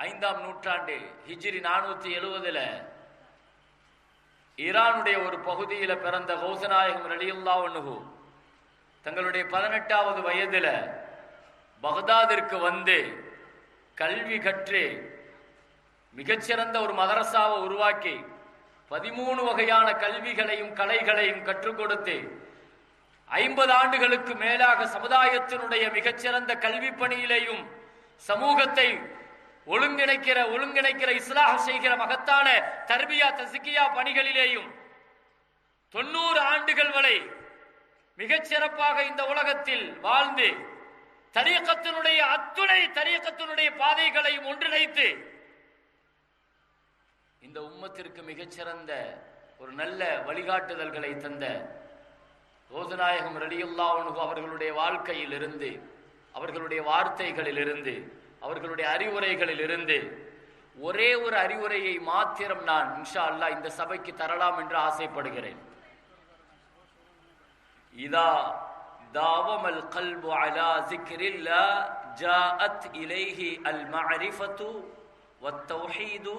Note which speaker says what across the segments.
Speaker 1: ஐந்தாம் நூற்றாண்டு ஹிஜ்ரி நானூத்தி எழுபதுல ஈரானுடைய ஒரு பகுதியில பிறந்த கௌசநாயகம் ரலியுல்லா ஒன்னுகு தங்களுடைய பதினெட்டாவது வயதுல பகதாதிற்கு வந்து கல்வி கற்று மிகச்சிறந்த ஒரு மதரசாவை உருவாக்கி பதிமூணு வகையான கல்விகளையும் கலைகளையும் கற்றுக் கொடுத்து ஐம்பது ஆண்டுகளுக்கு மேலாக சமுதாயத்தினுடைய மிகச்சிறந்த கல்வி பணியிலையும் சமூகத்தை ஒழுங்கிணைக்கிற ஒழுங்கிணைக்கிற இஸ்லாஹ் செய்கிற மகத்தான தர்பியா தசிக்கியா பணிகளிலேயும் தொண்ணூறு ஆண்டுகள் வரை மிகச் சிறப்பாக இந்த உலகத்தில் வாழ்ந்து தரியக்கத்தினுடைய அத்துணை தரியக்கத்தினுடைய பாதைகளையும் ஒன்றிணைத்து இந்த உம்மத்திற்கு மிகச்சிறந்த ஒரு நல்ல வழிகாட்டுதல்களை தந்த ரோதநாயகம் ரலியுல்லா அவர்களுடைய வாழ்க்கையில் இருந்து அவர்களுடைய வார்த்தைகளில் இருந்து அவர்களுடைய அறிவுரைகளில் இருந்து ஒரே ஒரு அறிவுரையை மாத்திரம் நான் இன்ஷா அல்லா இந்த சபைக்கு தரலாம் என்று ஆசைப்படுகிறேன். இதா தாவம் அல் கல்பு அலா ஜாஅத் இலைஹி அல் மஅரிஃபத்து வத்தௌஹீது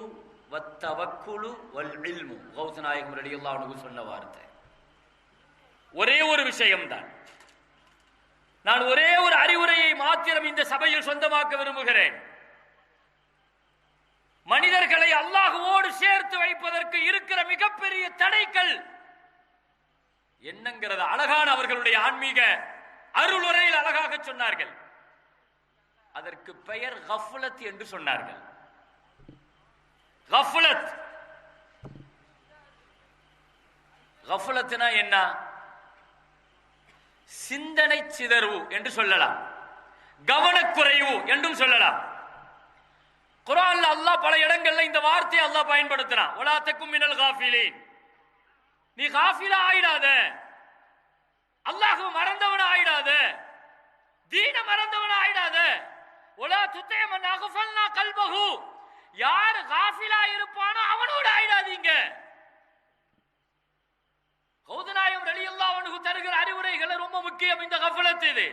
Speaker 1: வத்தவக்குலு வல் இல்மு. கௌசநாயகம் ரெடியல்லாவுனுக்கு சொன்ன வார்த்தை. ஒரே ஒரு விஷயம்தான். நான் ஒரே ஒரு அறிவுரையை மாத்திரம் இந்த சபையில் சொந்தமாக்க விரும்புகிறேன். மனிதர்களை அல்லாஹுவோடு சேர்த்து வைப்பதற்கு இருக்கிற மிகப்பெரிய தடைகள் என்னங்கிறது அழகான அவர்களுடைய ஆன்மீக அருளுரையில் அழகாக சொன்னார்கள். அதற்கு பெயர் கஃபுலத் என்று சொன்னார்கள். கஃபுலத். கஃபுலத்னா என்ன? சிந்தனை சிதறவு என்று சொல்லலாம். கவனக்குறைவு என்றும் சொல்லலாம். குரான்ல அல்லாஹ் பல இடங்கள்ல இந்த வார்த்தையை அல்லாஹ் பயன்படுத்தினான் உலாத்துக்கும் மினல் காஃபிலே நீ காஃபிலா ஆயிடாத. அல்லாஹ் மறந்தவன ஆயிடாத. தீன மறந்தவன ஆயிடாத. உலா துத்தேமன் அகுஃபல்னா கல்பகு யார் காஃபிலா இருப்பானோ அவனோட ஆயிடாதீங்க. கௌதநாயம் ரலியல்லாஹு அன்ஹு தருகிற அறிவுரைகளை ரொம்ப முக்கியம் இந்த கஃபலத்து இது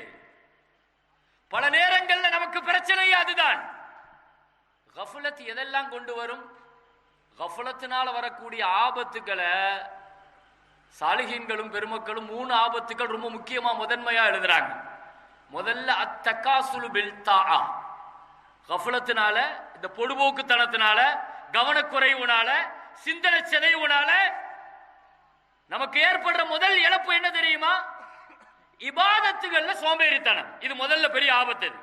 Speaker 1: பல நேரங்களில் நமக்கு பிரச்சனை அதுதான். கஃபலத் எதெல்லாம் கொண்டு வரும்? கஃபலத்தினால் வரக்கூடிய ஆபத்துக்களை சாலிகீன்களும் பெருமக்களும் மூணு ஆபத்துக்கள் ரொம்ப முக்கியமாக முதன்மையாக எழுதுறாங்க. முதல்ல அத்தக்காசுலு பில்தா கஃபலத்தினால இந்த பொடுபோக்குத்தனத்தினால கவனக்குறைவுனால சிந்தனை சிதைவுனால நமக்கு ஏற்படுற முதல் இழப்பு என்ன தெரியுமா? இபாதத்துகள்ல சோம்பேறித்தனம். இது முதல்ல பெரிய ஆபத்து இது.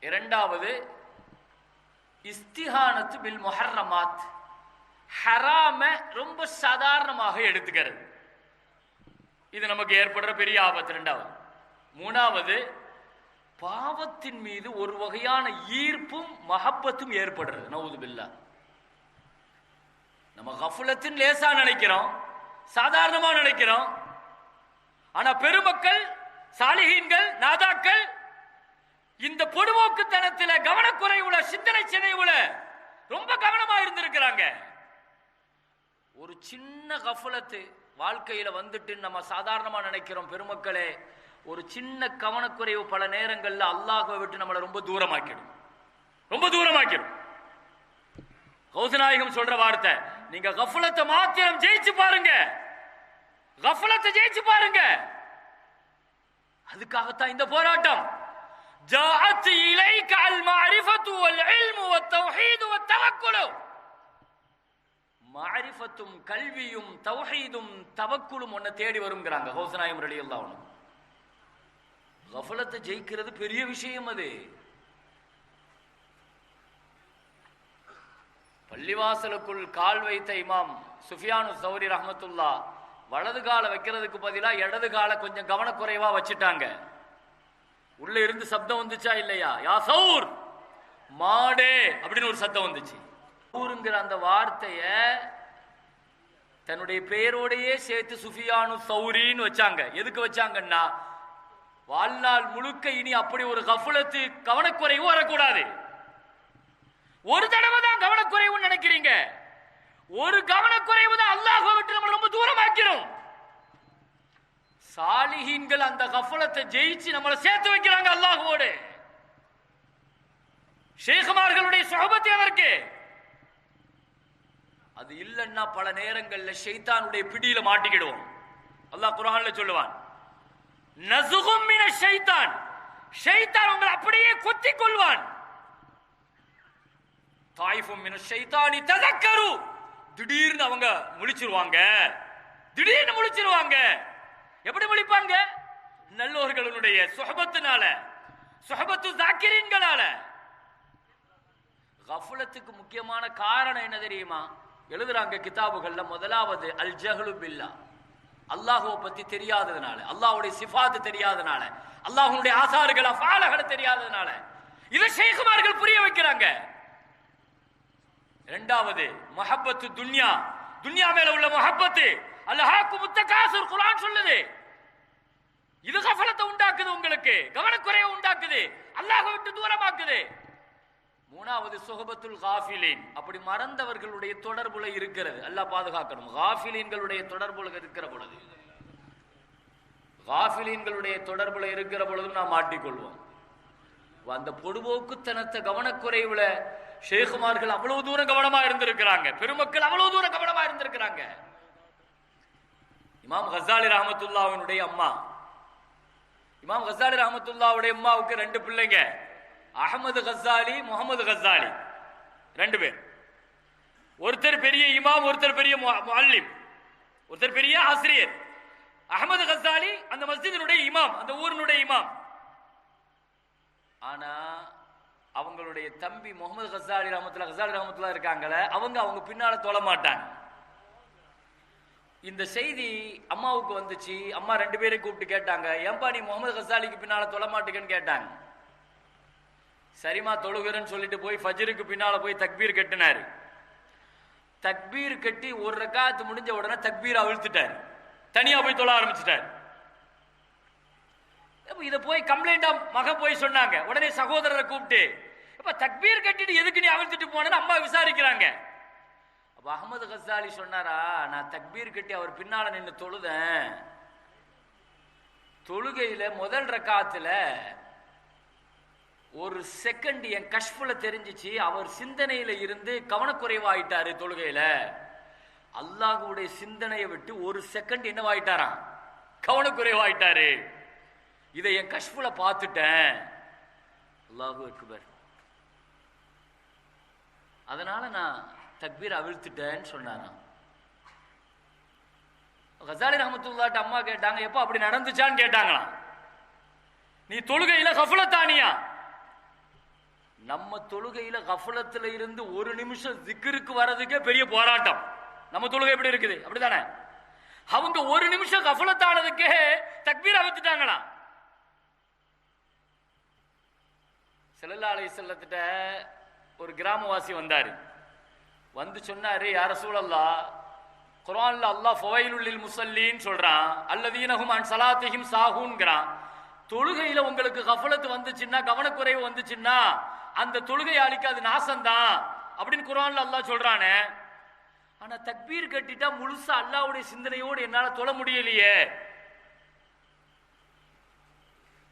Speaker 1: இரண்டாவது இஸ்திஹானத்து பில் மொஹர்ரமாத். ஹராம ரொம்ப சாதாரணமாக எடுத்துக்கிறது. இது நமக்கு ஏற்படுற பெரிய ஆபத்து ரெண்டாவது மூணாவது பாவத்தின் மீது ஒரு வகையான ஈர்ப்பும் மஹப்பத்தும் ஏற்படுறது. நவுது பில்லா நம்ம கஃபுலத்தின் லேசா நினைக்கிறோம் சாதாரணமா நினைக்கிறோம். ஆனா பெருமக்கள் சாலிகீன்கள் நாதாக்கள் இந்த பொடுவோக்குத்தனத்துல கவனக்குறைவுல சிந்தனை சிதைவுல ரொம்ப கவனமா இருந்திருக்கிறாங்க. ஒரு சின்ன கஃபுலத்து வாழ்க்கையில வந்துட்டு நம்ம சாதாரணமா நினைக்கிறோம் பெருமக்களே ஒரு சின்ன கவனக்குறைவு பல நேரங்கள்ல அல்லாஹை விட்டு நம்மளை ரொம்ப தூரமாக்கிடும். ரொம்ப தூரமாக்கிடும். கௌசநாயகம் சொல்ற வார்த்தை நீங்க கஃபலத்தை மாத்திரம் ஜெயிச்சு பாருங்க. கஃபலத்தை ஜெயிச்சு பாருங்க. அதுக்காகத்தான் இந்த போராட்டம். ஜாஅத் இலைக அல் மஅரிஃபத்து வல் இல்மு வத் தௌஹீத் வத் தவக்குலு மஅரிஃபத்தும் கல்வியும் தௌஹீதும் தவக்குலும் ஒன்ன தேடி வருங்கிறாங்க கௌசநாயகம் ரலியல்லாஹு அன்ஹு. கஃபலத்தை ஜெயிக்கிறது பெரிய விஷயம் அது. பள்ளிவாசலுக்குள் கால் வைத்த இமாம் சுஃபியானு சௌரி ரஹமத்துல்லா வலது காலை வைக்கிறதுக்கு பதிலா இடது காலை கொஞ்சம் கவனக்குறைவா வச்சுட்டாங்க. உள்ள இருந்து சப்தம் வந்துச்சா இல்லையா? யா சௌர் மாடே அப்படின்னு ஒரு சத்தம் வந்துச்சு. ஊருங்கிற அந்த வார்த்தைய தன்னுடைய பெயரோடையே சேர்த்து சுஃபியானு சௌரின்னு வச்சாங்க. எதுக்கு வச்சாங்கன்னா வாழ்நாள் முழுக்க இனி அப்படி ஒரு கஃபுலத்து கவனக்குறைவு வரக்கூடாது. ஒரு தடவை தான் கவனக்குறைவுன்னு நினைக்கிறீங்க? ஒரு கவனக்குறைவு தான் அல்லாஹ்வை விட்டு நம்ம ரொம்ப தூரமாக்கிறோம் சாலிஹீன்கள் அந்த கஃபலத்தை ஜெயிச்சு நம்மளை சேர்த்து வைக்கிறாங்க அல்லாஹ்வோடு. ஷேகுமார்களுடைய சுகபத்து அதற்கு அது இல்லைன்னா பல நேரங்கள்ல ஷைத்தானுடைய பிடியில மாட்டிக்கிடுவோம். அல்லாஹ் குரான்ல சொல்லுவான் நசுகும் மின ஷைத்தான். ஷைத்தான் உங்களை அப்படியே கொத்திக் கொள்வான் தாய்ஃபும் மின ஷைத்தானி ததக்கரு. திடீர்னு அவங்க முழிச்சிருவாங்க. திடீர்னு முழிச்சிருவாங்க. எப்படி முழிப்பாங்க? நல்லோர்களுடைய சுகபத்தினால சுகபத்து ஜாக்கிரீன்களால. கஃபலத்துக்கு முக்கியமான காரணம் என்ன தெரியுமா? எழுதுறாங்க கிதாபுகள்ல முதலாவது அல் ஜஹ்லு பில்லா. அல்லாஹுவை பத்தி தெரியாததுனால அல்லாஹுடைய சிஃபாத்து தெரியாததுனால அல்லாஹுடைய ஆசாறுகள் அஃபாலகளை தெரியாததுனால இதை ஷேகுமார்கள் புரிய வைக்கிறாங்க. இரண்டாவது மஹப்பத்து துன்யா. துன்யா மேல உள்ள மஹப்பத்து. அல்லஹாக்கு முத்தகாசுர் குரான் சொல்லுது. இது கஃபலத்தை உண்டாக்குது உங்களுக்கு. கவனக்குறையை உண்டாக்குது. அல்லாஹ் விட்டு தூரமாக்குது. மூணாவது சுகபத்துல் காஃபிலின். அப்படி மறந்தவர்களுடைய தொடர்புல இருக்கிறது. அல்லாஹ் பாதுகாக்கணும். காஃபிலின்களுடைய தொடர்புல இருக்கிற பொழுது. காஃபிலின்களுடைய தொடர்புல இருக்கிற பொழுதும் நாம் மாட்டிக்கொள்வோம். அந்த பொடுபோக்குத்தனத்தை கவனக்குறைவுல ஷேகுமார்கள் அவ்வளவு தூரம் கவனமா இருந்திருக்கிறாங்க. பெருமக்கள் அவ்வளவு தூரம் கவனமா இருந்திருக்கிறாங்க. இமாம் ஹசாலி ரஹமத்துல்லாவினுடைய அம்மா. இமாம் ஹசாலி ரஹமத்துல்லாவுடைய அம்மாவுக்கு ரெண்டு பிள்ளைங்க. அகமது ஹசாலி முகமது ஹசாலி ரெண்டு பேர். ஒருத்தர் பெரிய இமாம் ஒருத்தர் பெரிய மு- ஒருத்தர் பெரிய ஆசிரியர். அகமது ஹசாலி அந்த மஸ்ஜிதினுடைய இமாம் அந்த ஊரினுடைய இமாம். ஆனா அவங்களுடைய தம்பி முகமது கசாலி ரஹமத்துல்லா கசாலி ரஹமத்துல்லா இருக்காங்களே அவங்க அவங்க பின்னால தொழ மாட்டாங்க. இந்த செய்தி அம்மாவுக்கு வந்துச்சு. அம்மா ரெண்டு பேரையும் கூப்பிட்டு கேட்டாங்க ஏன்பா நீ முகமது ஹசாலிக்கு பின்னால தொழ மாட்டேங்கன்னு கேட்டாங்க. சரிமா தொழுகிறேன்னு சொல்லிட்டு போய் ஃபஜ்ருக்கு பின்னால போய் தக்பீர் கட்டினாரு. தக்பீர் கட்டி ஒரு ரக்காத்து முடிஞ்ச உடனே தக்பீர் அவிழ்த்துட்டார் தனியா போய் தொழ ஆரம்பிச்சிட்டார். இதை போய் கம்ப்ளைண்டா மக போய் சொன்னாங்க. உடனே சகோதரரை கூப்பிட்டு இப்ப தக்பீர் கட்டிட்டு எதுக்கு நீ அவிழ்த்துட்டு போனேன்னு அம்மா விசாரிக்கிறாங்க. அப்ப அகமது கசாலி சொன்னாரா நான் தக்பீர் கட்டி அவர் பின்னால நின்று தொழுதேன். தொழுகையில முதல் ரக்காத்துல ஒரு செகண்ட் என் கஷ்புல தெரிஞ்சிச்சு அவர் சிந்தனையில இருந்து கவனக்குறைவாயிட்டாரு தொழுகையில. அல்லாஹுடைய சிந்தனையை விட்டு ஒரு செகண்ட் என்னவாயிட்டாராம்? கவனக்குறைவாயிட்டாரு. இதை என் கஷ்புல பார்த்துட்டேன். அல்லாஹு அக்பர். அதனால நான் தக்பீர் அவிழ்த்துட்டேன்னு சொன்னாராம். கசாலி ரஹமத்துல்லாட்ட அம்மா கேட்டாங்க எப்போ அப்படி நடந்துச்சான்னு கேட்டாங்களாம். நீ தொழுகையில கஃபலத்தானியா? நம்ம தொழுகையில கஃபலத்துல இருந்து ஒரு நிமிஷம் திக்கிற்கு வர்றதுக்கே பெரிய போராட்டம். நம்ம தொழுகை எப்படி இருக்குது? அப்படிதானே அவங்க ஒரு நிமிஷம் கஃபலத்தானதுக்கே தக்பீர் அவித்துட்டாங்களாம் செல்லல்லா அலை செல்லத்திட்ட ஒரு கிராமவாசி வந்தார். வந்து சொன்னாரு யார சூழல்லா குரான்ல அல்லாஹ் ஃபொவைலுள்ளில் முசல்லின்னு சொல்றான் அல்லதீனஹும் அன் ஸலாத்திஹிம் சாகுங்கிறான் தொழுகையில உங்களுக்கு கஃபலத்து வந்துச்சுன்னா கவனக்குறைவு வந்துச்சுன்னா அந்த தொழுகையாளிக்கு அது நாசம்தான் அப்படின்னு குரான்ல அல்லாஹ் சொல்றானே. ஆனா தக்பீர் கட்டிட்டா முழுசா அல்லாஹ்வுடைய சிந்தனையோடு என்னால தொழ முடியலையே.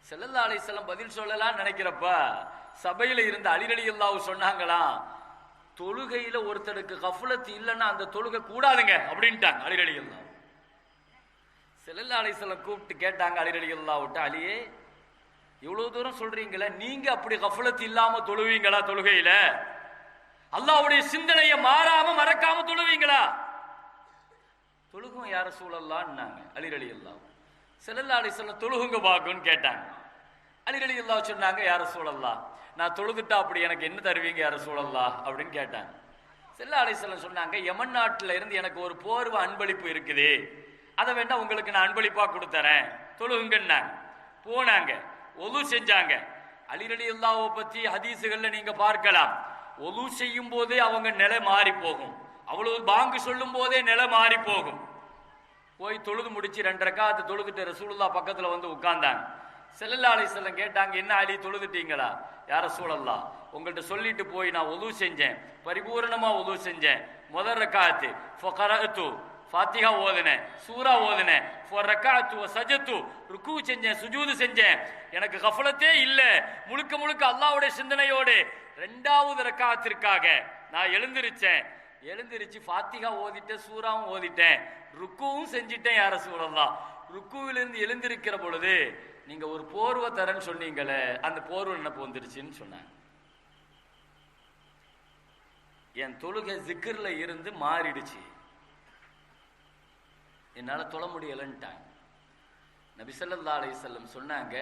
Speaker 1: செல்லல்லா செல்லம் பதில் சொல்லலாம்னு நினைக்கிறப்ப சபையில இருந்த அலிரலி அல்லாவு சொன்னாங்களா தொழுகையில ஒருத்தருக்கு கஃபுலத்து இல்லைன்னா அந்த தொழுகை கூடாதுங்க அப்படின்ட்டாங்க அலிரலி அல்லாஹ் செல்லல்லா அலைஹிஸ்ஸலாம் கூப்பிட்டு கேட்டாங்க அலிரலி அல்லா விட்டு அலியே இவ்வளவு தூரம் சொல்றீங்களே நீங்க அப்படி கஃபுலத்து இல்லாம தொழுவீங்களா தொழுகையில? அல்லாவுடைய சிந்தனையை மாறாம மறக்காம தொழுவீங்களா? தொழுகும் யார சூழல்லான்னாங்க அலிரலி அல்லாஹ் செல்லல்லா அலிஸ்லாம் தொழுகுங்க பாக்குன்னு கேட்டாங்க. அலிரலி அல்லாஹ் சொன்னாங்க யார சூழல்லா நான் தொழுதுட்டா அப்படி எனக்கு என்ன தருவீங்க யார சூழல்லா? அப்படின்னு கேட்டாங்க. செல்லா அலிஸ்லாம் சொன்னாங்க யமன் நாட்டில் இருந்து எனக்கு ஒரு போர்வ அன்பளிப்பு இருக்குது. அதை வேண்டாம் உங்களுக்கு நான் அன்பளிப்பாக கொடுத்தறேன். தொழுகுங்கன்னாங்க. போனாங்க. ஒலு செஞ்சாங்க. அலிரலி அல்லாவை பற்றி ஹதீஸுகளில் நீங்கள் பார்க்கலாம். ஒலு செய்யும் போதே அவங்க நிலை மாறி போகும். அவ்வளவு பாங்கு சொல்லும் போதே நிலை மாறி போகும். போய் தொழுது முடிச்சு ரெண்டரை காத்து தொழுதுட்டு ரசூலுல்லா பக்கத்தில் வந்து உட்கார்ந்தாங்க. செல்லல்லா அலிசல்லம் கேட்டாங்க என்ன அலி தொழுதுட்டீங்களா? யார சூழல்லா உங்கள்கிட்ட சொல்லிட்டு போய் நான் உதவு செஞ்சேன். பரிபூர்ணமாக உதவு செஞ்சேன். முதல் ரக்காத்து ஃபகரஅத்து ஃபாத்திகா ஓதுனேன். சூரா ஓதுனேன். ஃபோர் ரக்காத்து சஜத்து ருக்கு செஞ்சேன் சுஜூது செஞ்சேன். எனக்கு கஃபலத்தே இல்லை. முழுக்க முழுக்க அல்லாவுடைய சிந்தனையோடு ரெண்டாவது ரக்காத்திற்காக நான் எழுந்திருச்சேன். எழுந்திருச்சு ஃபாத்திகா ஓதிட்டேன் சூறாவும் ஓதிட்டேன். ருக்குவும் செஞ்சிட்டேன் யார சூழல்லாம் ருக்குவிலிருந்து எழுந்திருக்கிற பொழுது நீங்க ஒரு போர்வை தரேன்னு சொன்னீங்களே அந்த போர்வை என்ன போந்துருச்சுன்னு சொன்னாங்க. என் தொழுகை ஜிக்கர்ல இருந்து மாறிடுச்சு. என்னால தொழ முடியலன்ட்டாங்க. நபிசல்லா அலையம் சொன்னாங்க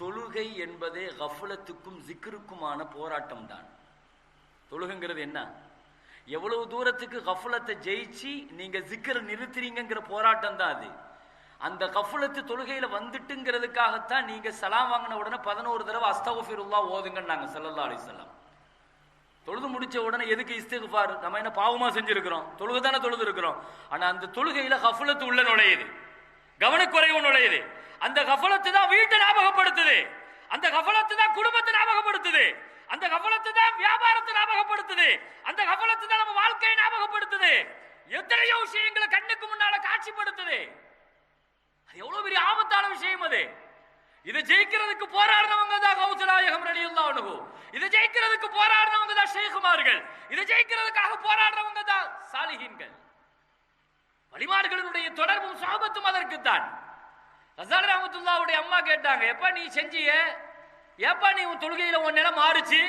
Speaker 1: தொழுகை என்பதே கஃபலத்துக்கும் ஜிக்கருக்குமான போராட்டம் தான். தொழுகைங்கிறது என்ன? எவ்வளவு தூரத்துக்கு கஃபலத்தை ஜெயிச்சு நீங்க ஜிக்கரை நிறுத்துறீங்கிற போராட்டம் தான் அது. அந்த கஃபலத்து தொழுகையில வந்துட்டுங்கிறதுக்காகத்தான் நீங்க சலாம் வாங்கின உடனே பதினோரு தடவை அஸ்தகுஃபிருல்லா ஓதுங்கன்னாங்க சல்லல்லா அலிசல்லாம் தொழுது முடிச்ச உடனே எதுக்கு இஸ்திகுஃபார்? நம்ம என்ன பாவமா செஞ்சிருக்கிறோம்? தொழுகை தானே தொழுது இருக்கிறோம் ஆனா அந்த தொழுகையில கஃபலத்து உள்ள நுழையுது. கவனக்குறைவு நுழையுது. அந்த கஃபலத்து தான் வீட்டை ஞாபகப்படுத்துது. அந்த கஃபலத்து தான் குடும்பத்தை ஞாபகப்படுத்துது. அந்த கஃபலத்து தான் வியாபாரத்தை ஞாபகப்படுத்துது. அந்த கஃபலத்து தான் நம்ம வாழ்க்கையை ஞாபகப்படுத்துது. எத்தனையோ விஷயங்களை கண்ணுக்கு முன்னால காட்சிப்படுத்துது. எவ்வளவு பெரிய ஆபத்தான விஷயம் அது. இது ஜெயிக்கிறதுக்கு போராடினவங்க தான் கௌசநாயகம் ரலியுல்லா அணுகு இது ஜெயிக்கிறதுக்கு போராடினவங்க தான் ஷேகுமார்கள் இதை ஜெயிக்கிறதுக்காக போராடுறவங்க தான் சாலிஹீன்கள். வழிமாடுகளினுடைய தொடர்பும் சாபத்தும் அதற்குத்தான் ரசால் ரஹமத்துல்லாவுடைய அம்மா கேட்டாங்க எப்ப நீ செஞ்சிய? ஏப்பா நீ உன் தொழுகையில உன் நிலம் மாறுச்சு?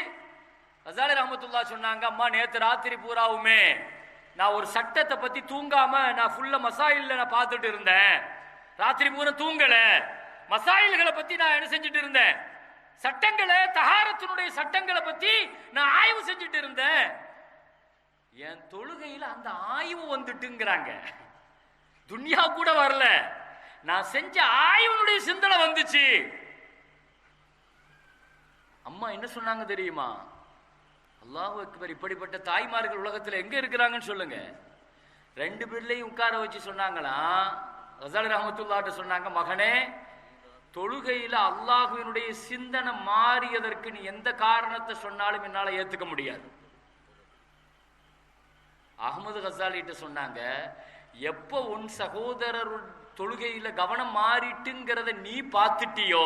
Speaker 1: ரசால் ரஹமத்துல்லா சொன்னாங்க அம்மா நேத்து ராத்திரி பூராவுமே நான் ஒரு சட்டத்தை பத்தி தூங்காம நான் ஃபுல்லா மசாயில்ல நான் பார்த்துட்டு இருந்தேன். ராத்திரி பூரா தூங்கல. மசாயில்களை பத்தி நான் என்ன செஞ்சுட்டு இருந்தேன்? சட்டங்களை தகாரத்தினுடைய சட்டங்களை பத்தி நான் ஆய்வு செஞ்சுட்டு இருந்தேன். என் தொழுகையில அந்த ஆய்வு வந்துட்டுங்கிறாங்க. துன்யா கூட வரல. நான் செஞ்ச ஆய்வுனுடைய சிந்தனை வந்துச்சு. அம்மா என்ன சொன்னாங்க தெரியுமா? அல்லாஹ் அக்பர் இப்படிப்பட்ட தாய்மார்கள் உலகத்துல எங்க இருக்கிறாங்கன்னு சொல்லுங்க. ரெண்டு பேர்லையும் உட்கார வச்சு சொன்னாங்களாம் ரசாலி ரஹமத்துல்லாட்ட சொன்னாங்க மகனே தொழுகையில அல்லாஹுவினுடைய சிந்தனை மாறியதற்கு நீ எந்த காரணத்தை சொன்னாலும் என்னால ஏத்துக்க முடியாது. அகமது கசாலிட்ட சொன்னாங்க எப்போ உன் சகோதரர் தொழுகையில கவனம் மாறிட்டுங்கிறத நீ பார்த்துட்டியோ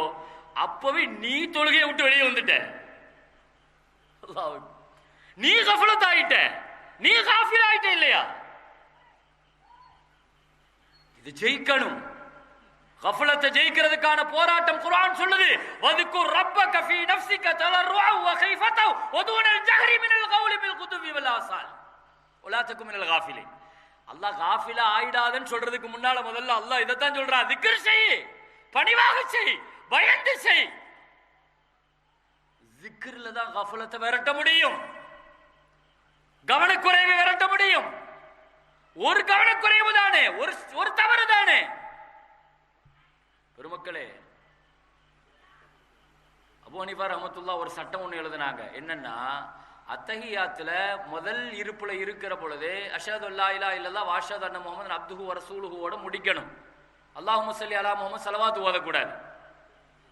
Speaker 1: அப்பவே நீ தொழுகையை விட்டு வெளியே வந்துட்ட. நீ கஃபலத்தாயிட்ட நீ காஃபில் ஆயிட்ட இல்லையா? இது ஜெயிக்கணும். கஃபலத்தை ஜெயிக்கிறதுக்கான போராட்டம் குரான் சொல்லுது. வதுக்கு ரப்ப கஃபி நஃப்ஸிக தலர்வா வ கைஃபத வதுனல் தூனல் ஜஹரி மினல் கௌலி பில் குதுபி வல் ஆசால். வலா மினல் காஃபிலின் அல்லாஹ் காஃபிலா ஆயிடாதன்னு சொல்றதுக்கு முன்னால முதல்ல அல்லாஹ் இதைத்தான் சொல்றான். திக்ர் செய் பணிவாக செய் பயந்து செய். ஜிக்ரில் தான் கஃபலத்தை விரட்ட முடியும். கவனக்குறைவை விரட்ட முடியும். ஒரு கவனக்குறைவு தானே? ஒரு ஒரு தவறு தானே? பெருமக்களே அபு ஹனீஃபா ரஹமத்துல்லா ஒரு சட்டம் ஒன்று எழுதுனாங்க. என்னன்னா அத்தஹியாத்துல முதல் இருப்புல இருக்கிற பொழுது அஷாத் அல்லா இலா இல்லல்லா வாஷாத் அண்ண முகமது அப்துஹு வரசூலுகுவோட முடிக்கணும். அல்லாஹ் முசல்லி அலா முகமது சலவாத்து ஓதக்கூடாது.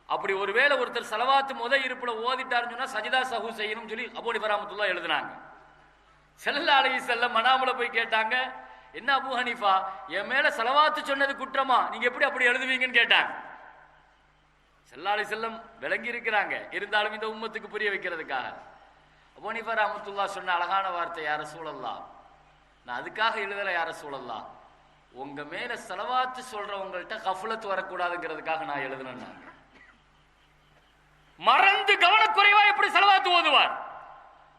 Speaker 1: அப்படி ஒருவேளை ஒருத்தர் செலவாத்து முத இருப்புல ஓதிட்டாருன்னு சொன்னா சஜிதா சஹு செய்யணும்னு சொல்லி அபு பராமத்துல்லா எழுதினாங்க எழுதுனாங்க. செல்லல்லா அலைஹி செல்ல மனாமுல போய் கேட்டாங்க என்ன அபு ஹனீஃபா? என் மேல செலவாத்து சொன்னது குற்றமா? நீங்க எப்படி அப்படி எழுதுவீங்கன்னு கேட்டாங்க. செல்லா செல்லம் விளங்கி இருக்கிறாங்க. இருந்தாலும் இந்த உம்மத்துக்கு புரிய வைக்கிறதுக்காக. அபு ஹனீஃபா ரஹமத்துல்லா சொன்ன அழகான வார்த்தை யார சூழல்லாம் நான் அதுக்காக எழுதலை யார சூழல்லாம் உங்க மேல செலவாத்து சொல்றவங்கள்ட்ட கஃபலத்து வரக்கூடாதுங்கிறதுக்காக நான் எழுதுனேன் மறந்து கவனக்குறைவா எப்படி செலவாத்து ஓதுவார்?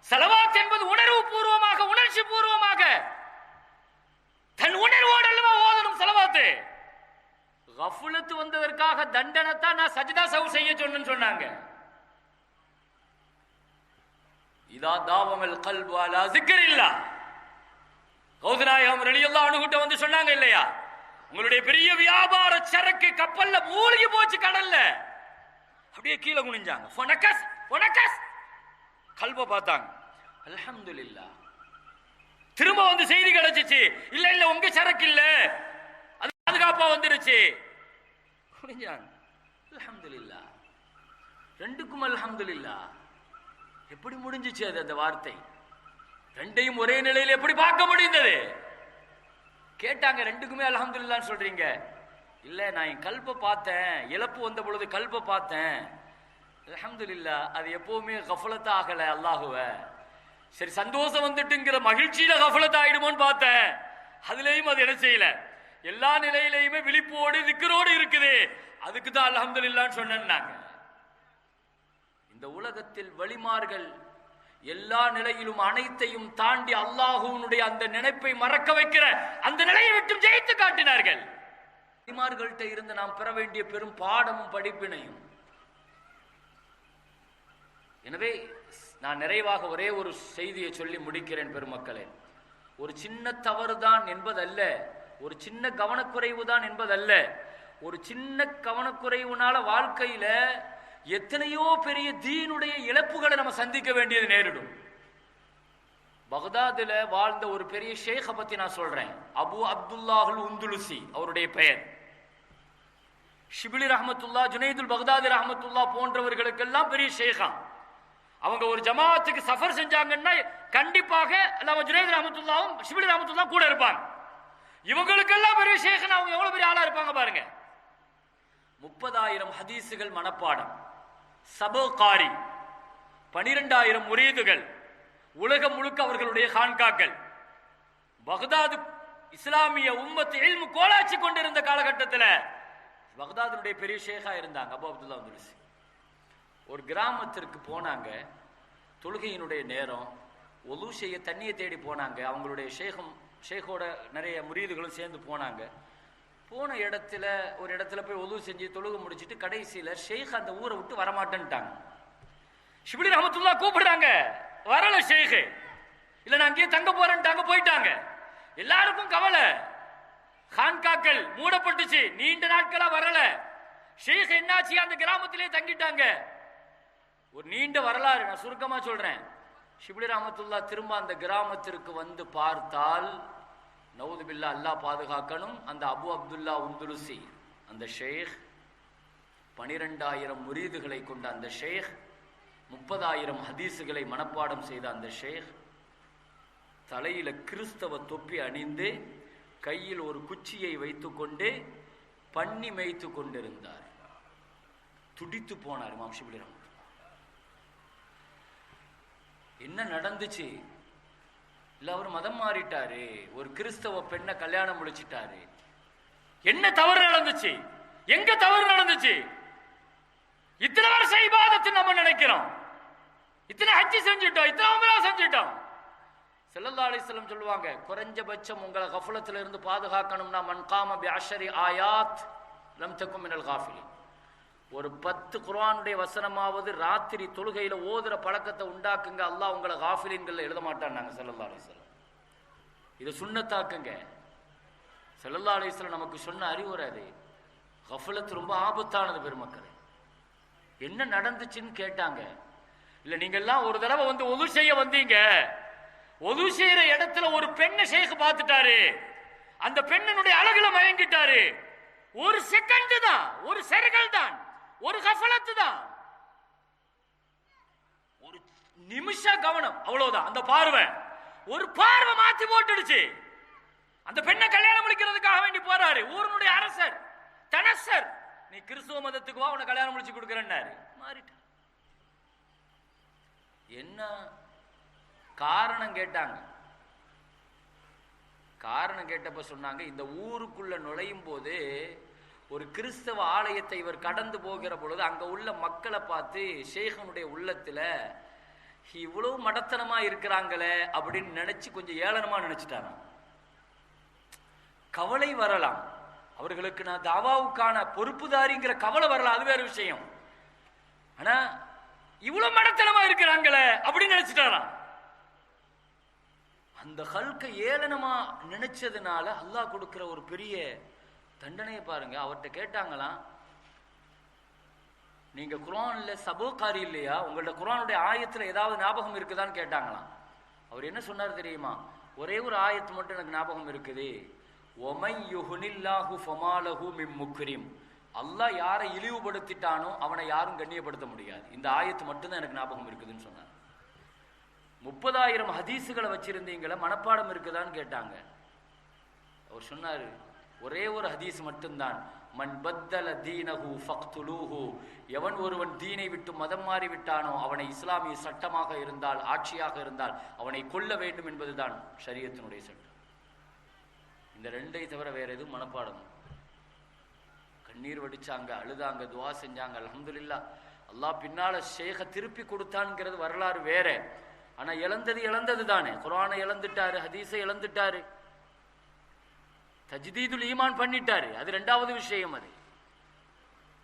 Speaker 1: செலவாத் என்பது உணர்வு பூர்வமாக உணர்ச்சி பூர்வமாக தன் உணர்வோடு அல்லவா ஓதணும் செலவாத்து? கஃபுலத்து வந்ததற்காக தண்டனைத்தான் நான் சஜிதா சவு செய்ய சொன்னேன்னு சொன்னாங்க. இதா தாவமல் கல்பு சிக்கர் இல்லா கௌதநாயகம் ரெடியெல்லாம் அணுகிட்ட வந்து சொன்னாங்க இல்லையா? உங்களுடைய பெரிய வியாபார சரக்கு கப்பல்ல மூழ்கி போச்சு கடல்ல. அப்படியே கீழே குனிஞ்சாங்க. ஃபொனக்கஸ் கல்ப பார்த்தாங்க. அலமதுல்லா திரும்ப வந்து செய்தி கிடைச்சிச்சு. இல்ல இல்ல உங்க சரக்கு இல்ல. அது பாதுகாப்பா வந்துருச்சு. புரிஞ்சாங்க ரெண்டுக்கும் அல்ஹம்துலில்லாஹ் எப்படி முடிஞ்சிச்சு அது அந்த வார்த்தை? ரெண்டையும் ஒரே நிலையில் எப்படி பார்க்க முடிந்தது? கேட்டாங்க ரெண்டுக்குமே அல்ஹம்துலில்லாஹ்னு சொல்றீங்க. இல்ல நான் என் கல்பை பார்த்தேன். இழப்பு வந்த பொழுது கல்பை பார்த்தேன். அல்ஹம்துலில்லாஹ் அது எப்பவுமே கஃபலத் ஆகலை அல்லாஹுவ. சரி சந்தோஷம் வந்துட்டுங்கிற மகிழ்ச்சியில கஃபலத் ஆயிடுமோன்னு பார்த்தேன். அதுலேயும் அது என்ன செய்யல. எல்லா நிலையிலையுமே விழிப்போடு திக்கரோடு இருக்குது. அதுக்கு தான் அல்ஹம்துலில்லாஹ்னு சொன்னேன்னாங்க. இந்த உலகத்தில் வழிமார்கள் எல்லா நிலையிலும் அனைத்தையும் தாண்டி அல்லாஹுனுடைய அந்த நினைப்பை மறக்க வைக்கிற அந்த நிலையை விட்டு ஜெயித்து காட்டினார்கள். வழிமார்கள்ட்ட இருந்து நாம் பெற வேண்டிய பெரும் பாடமும் படிப்பினையும். எனவே நான் நிறைவாக ஒரே ஒரு செய்தியை சொல்லி முடிக்கிறேன் பெருமக்களே. ஒரு சின்ன தவறு தான் என்பதல்ல ஒரு சின்ன கவனக்குறைவு தான் என்பதல்ல. ஒரு சின்ன கவனக்குறைவுனால வாழ்க்கையில எத்தனையோ பெரிய தீனுடைய இழப்புகளை நம்ம சந்திக்க வேண்டியது நேரிடும். பக்தாதுல வாழ்ந்த ஒரு பெரிய ஷேக பத்தி நான் சொல்றேன். அபு அப்துல்லாஹுல் உந்துலுசி அவருடைய பெயர். ஷிபிலி ரஹமத்துல்லா ஜுனைதுல் பக்தாதி ரஹமத்துல்லா போன்றவர்களுக்கெல்லாம் பெரிய ஷேகான் அவங்க ஒரு ஜமாத்துக்கு சஃபர் செஞ்சாங்கன்னா கண்டிப்பாக நம்ம ஜுனேத் ராமத்துல்லாவும் ஷிபிலி ரஹமத்துல்லா கூட இருப்பாங்க. இவங்களுக்கெல்லாம் பெரிய சேஷன் அவங்க எவ்வளவு பெரிய ஆளா இருப்பாங்க பாருங்க. முப்பதாயிரம் ஹதீஸுகள் மனப்பாடம். சபோகாரி பனிரெண்டாயிரம் முரீதுகள் உலகம் முழுக்க அவர்களுடைய ஹான்காக்கள் பக்தாது இஸ்லாமிய உம்மத்து இல்மு கோலாச்சி கொண்டிருந்த காலகட்டத்தில் பக்தாதுடைய பெரிய ஷேகா இருந்தாங்க அபு அப்துல்லா வந்துருச்சு ஒரு கிராமத்திற்கு போனாங்க. தொழுகையினுடைய நேரம். ஒலு செய்ய தண்ணியை தேடி போனாங்க. அவங்களுடைய ஷேகம் ஷேகோட நிறைய முறியீடுகளும் சேர்ந்து போனாங்க. போன இடத்துல ஒரு இடத்துல போய் ஒலு செஞ்சு தொழுகை முடிச்சுட்டு கடைசியில் ஷேக் அந்த ஊரை விட்டு வரமாட்டேன்ட்டாங்க. ஷிபிடி ரஹமத்துல்லா கூப்பிடுறாங்க. வரல ஷேக். இல்லை நான் அங்கேயே தங்க போறேன்ட்டாங்க போயிட்டாங்க. எல்லாருக்கும் கவலை. ஹான்காக்கள் மூடப்பட்டுச்சு. நீண்ட நாட்களா வரல. ஷேக் என்னாச்சு? அந்த கிராமத்திலே தங்கிட்டாங்க. ஒரு நீண்ட வரலாறு நான் சுருக்கமாக சொல்கிறேன் ஷிபிலி ராமத்துல்லா திரும்ப அந்த கிராமத்திற்கு வந்து பார்த்தால் நவுது பில்லா அல்லா பாதுகாக்கணும். அந்த அபு அப்துல்லா உந்துலுசி அந்த ஷேக் பனிரெண்டாயிரம் முரீதுகளை கொண்ட அந்த ஷேக் முப்பதாயிரம் ஹதீஸுகளை மனப்பாடம் செய்த அந்த ஷேக் தலையில் கிறிஸ்தவ தொப்பி அணிந்து கையில் ஒரு குச்சியை வைத்துக்கொண்டு பண்ணி மேய்த்து கொண்டிருந்தார். துடித்து போனார் இமாம் ஷிபிலி ரஹ்மத்துல்லாஹ். என்ன நடந்துச்சு? இல்ல அவர் மதம் மாறிட்டாரு. ஒரு கிறிஸ்தவ பெண்ணை கல்யாணம் முடிச்சிட்டாரு. என்ன தவறு நடந்துச்சு? எங்க தவறு நடந்துச்சு? இத்தனை வருஷம் இபாதத்து நம்ம நினைக்கிறோம். இத்தனை ஹஜ்ஜி செஞ்சுட்டோம். இத்தனை உம்ரா செஞ்சுட்டோம். செல்லல்லா அலிஸ்லம் சொல்லுவாங்க குறைஞ்சபட்சம் உங்களை கஃபுலத்திலிருந்து பாதுகாக்கணும்னா மன்காம பி அஷரி ஆயாத் லம் தக்கும் மினல் காஃபிலி ஒரு பத்து குரானுடைய வசனமாவது ராத்திரி தொழுகையில ஓதுற பழக்கத்தை உண்டாக்குங்க. அல்லாஹ் உங்களை காஃபிலின்கள் எழுத மாட்டான் நாங்கள் செல்லல்லா இதை சுண்ணத்தாக்குங்க. செல்லல்லா அலைஹி நமக்கு சொன்ன அறிவுரை அது. கஃபலத் ரொம்ப ஆபத்தானது பெருமக்கள். என்ன நடந்துச்சுன்னு கேட்டாங்க. இல்ல நீங்க எல்லாம் ஒரு தடவை வந்து ஒது செய்ய வந்தீங்க. ஒது செய்யற இடத்துல ஒரு பெண்ணை ஷேக் பார்த்துட்டாரு. அந்த பெண்ணினுடைய அழகுல மயங்கிட்டாரு. ஒரு செகண்ட் தான். ஒரு செருகல் தான். ஒரு கஃபலத்து தான். ஒரு நிமிஷ கவனம் அவ்வளவுதான். அந்த பார்வை ஒரு பார்வை மாத்தி போட்டுடுச்சு. அந்த பெண்ணை கல்யாணம் முடிக்கிறதுக்காக வேண்டி போறாரு. ஊரினுடைய அரசர் தனசர். நீ கிறிஸ்துவ மதத்துக்கு வா உன்னை கல்யாணம் முடிச்சு கொடுக்குறேன்னாரு. மாறிட்ட என்ன காரணம் கேட்டாங்க? காரணம் கேட்டப்ப சொன்னாங்க இந்த ஊருக்குள்ள நுழையும் போது ஒரு கிறிஸ்தவ ஆலயத்தை இவர் கடந்து போகிற பொழுது அங்க உள்ள மக்களை பார்த்து ஷேகனுடைய உள்ளத்துல இவ்வளவு மடத்தனமா இருக்கிறாங்களே அப்படின்னு நினைச்சு கொஞ்சம் ஏளனமா நினைச்சிட்டாராம். கவலை வரலாம். அவர்களுக்கு நான் தாவாவுக்கான பொறுப்புதாரிங்கிற கவலை வரலாம். அது வேற விஷயம். ஆனா இவ்வளவு மடத்தனமா இருக்கிறாங்களே அப்படின்னு நினைச்சிட்டாராம். அந்த ஹல்கை ஏளனமா நினைச்சதுனால அல்லாஹ் கொடுக்கிற ஒரு பெரிய தண்டனையை பாருங்க. அவர்கிட்ட கேட்டாங்களாம் நீங்க குரானில் சபோக்காரி இல்லையா? உங்கள்ட்ட குரானுடைய ஆயத்துல ஏதாவது ஞாபகம் இருக்குதான்னு கேட்டாங்களாம். அவர் என்ன சொன்னார் தெரியுமா? ஒரே ஒரு ஆயத்து மட்டும் எனக்கு ஞாபகம் இருக்குது. ஒமை யுஹுனில்லாஹு ஃபமாலஹு மிம் முக்ரிம். அல்லாஹ் யாரை இழிவுபடுத்திட்டானோ அவனை யாரும் கண்ணியப்படுத்த முடியாது. இந்த ஆயத்து மட்டும்தான் எனக்கு ஞாபகம் இருக்குதுன்னு சொன்னார். முப்பதாயிரம் ஹதீஸுகளை வச்சிருந்தீங்களே மனப்பாடம் இருக்குதான்னு கேட்டாங்க. அவர் சொன்னாரு ஒரே ஒரு ஹதீஸ் மட்டும்தான். மண் பத்தல தீனஹு ஃபக்துலூஹு. எவன் ஒருவன் தீனை விட்டு மதம் மாறி விட்டானோ அவனை இஸ்லாமிய சட்டமாக இருந்தால் ஆட்சியாக இருந்தால் அவனை கொல்ல வேண்டும் என்பதுதான் ஷரியத்தினுடைய சட்டம். இந்த ரெண்டை தவிர வேற எதுவும் மனப்பாடம் கண்ணீர் வடிச்சாங்க அழுதாங்க துவா செஞ்சாங்க அலமதுல்லா அல்லா பின்னால ஷேக திருப்பி கொடுத்தான்ங்கிறது வரலாறு வேற. ஆனா இழந்தது இழந்தது தானே. குரானை இழந்துட்டாரு ஹதீஸை இழந்துட்டாரு. தஜ்தீதுல் ஈமான் பண்ணிட்டாரு. அது ரெண்டாவது விஷயம் அது.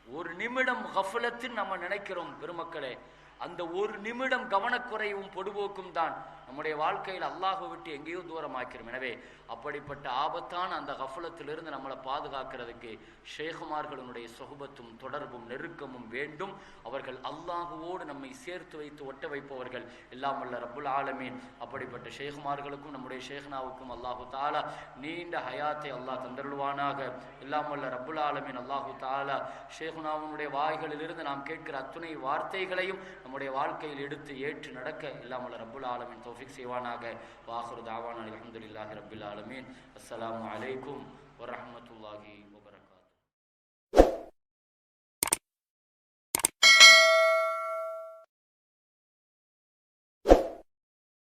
Speaker 1: ஒரு நிமிடம் கஃபலத்தில் நம்ம நினைக்கிறோம் பெருமக்களே. அந்த ஒரு நிமிடம் கவனக்குறைவும் பொடுபோக்கும் தான். நம்முடைய வாழ்க்கையில் அல்லாஹை விட்டு எங்கேயோ தூரமாக்கிறோம். எனவே அப்படிப்பட்ட ஆபத்தான அந்த கஃபலத்திலிருந்து நம்மளை பாதுகாக்கிறதுக்கு ஷேகுமார்களுடைய சொகுபத்தும் தொடர்பும் நெருக்கமும் வேண்டும். அவர்கள் அல்லாஹுவோடு நம்மை சேர்த்து வைத்து ஒட்ட வைப்பவர்கள் எல்லாம் வல்ல ரபுல் ஆலமீன். அப்படிப்பட்ட ஷேகுமார்களுக்கும் நம்முடைய ஷேഖ്നാவுக்கும் அல்லாஹு தாலா நீண்ட ஹயாத்தை அல்லாஹ் தந்தருள்வானாக. எல்லாம் வல்ல ரபுல் ஆலமீன். அல்லாஹு தாலா ஷேகுனாவுனுடைய வாய்களிலிருந்து நாம் கேட்கிற அத்துணை வார்த்தைகளையும் நம்முடைய வாழ்க்கையில் எடுத்து ஏற்று நடக்க எல்லாம் வல்ல ஆலமின். தோஃபி தௌஃபிக் செய்வானாக. வாஹுர் தாவான் அலமதுல்லாஹி ரபில் ஆலமீன். அஸ்லாம் வலைக்கும் வரமத்துல்லாஹி